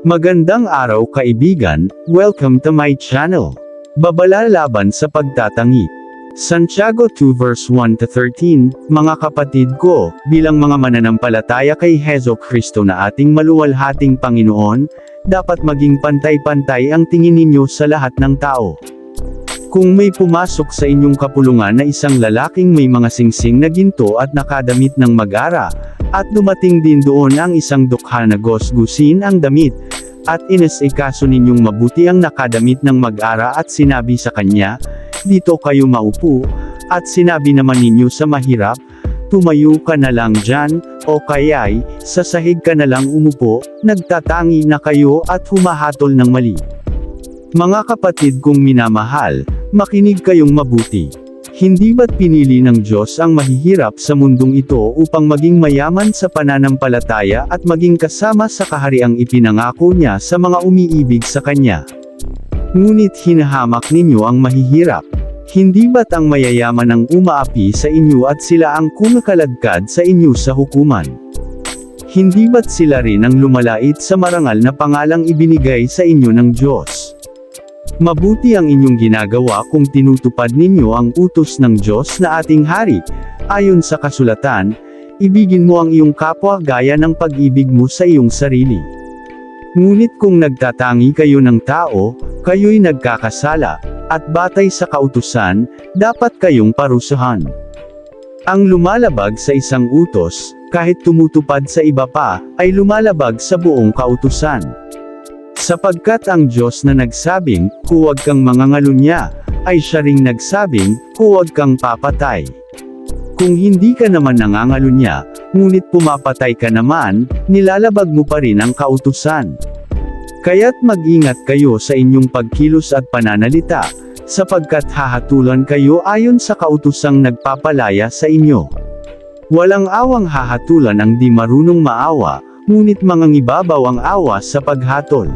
Magandang araw kaibigan, welcome to my channel. Babala laban sa pagtatangi. Santiago 2 verse 1 to 13, Mga kapatid ko, bilang mga mananampalataya kay Hezo Kristo na ating maluwalhating Panginoon, dapat maging pantay-pantay ang tingin ninyo sa lahat ng tao. Kung may pumasok sa inyong kapulungan na isang lalaking may mga singsing na ginto at nakadamit ng mag-ara, at dumating din doon ang isang dukha na gosgusin ang damit, at inesikaso ninyong mabuti ang nakadamit ng mag-ara at sinabi sa kanya, dito kayo maupo, at sinabi naman ninyo sa mahirap, tumayo ka na lang dyan, o kaya'y, sa sahig ka na lang umupo, nagtatangi na kayo at humahatol ng mali. Mga kapatid kong minamahal, makinig kayong mabuti. Hindi ba't pinili ng Diyos ang mahihirap sa mundong ito upang maging mayaman sa pananampalataya at maging kasama sa kahariang ipinangako niya sa mga umiibig sa Kanya? Ngunit hinahamak ninyo ang mahihirap. Hindi ba't ang mayayaman ang umaapi sa inyo at sila ang kumakaladkad sa inyo sa hukuman? Hindi ba't sila rin ang lumalait sa marangal na pangalang ibinigay sa inyo ng Diyos? Mabuti ang inyong ginagawa kung tinutupad ninyo ang utos ng Diyos na ating hari. Ayon sa kasulatan, ibigin mo ang iyong kapwa gaya ng pag-ibig mo sa iyong sarili. Ngunit kung nagtatangi kayo ng tao, kayo'y nagkakasala, at batay sa kautusan, dapat kayong parusahan. Ang lumalabag sa isang utos, kahit tumutupad sa iba pa, ay lumalabag sa buong kautusan. Sapagkat ang Diyos na nagsabing, huwag kang mangangalunya, ay siya ring nagsabing, huwag kang papatay. Kung hindi ka naman nangangalunya, ngunit pumapatay ka naman, nilalabag mo pa rin ang kautusan. Kaya't mag-ingat kayo sa inyong pagkilos at pananalita, sapagkat hahatulan kayo ayon sa kautusang nagpapalaya sa inyo. Walang awang hahatulan ang di marunong maawa, ngunit mangangibabaw ang awa sa paghatol.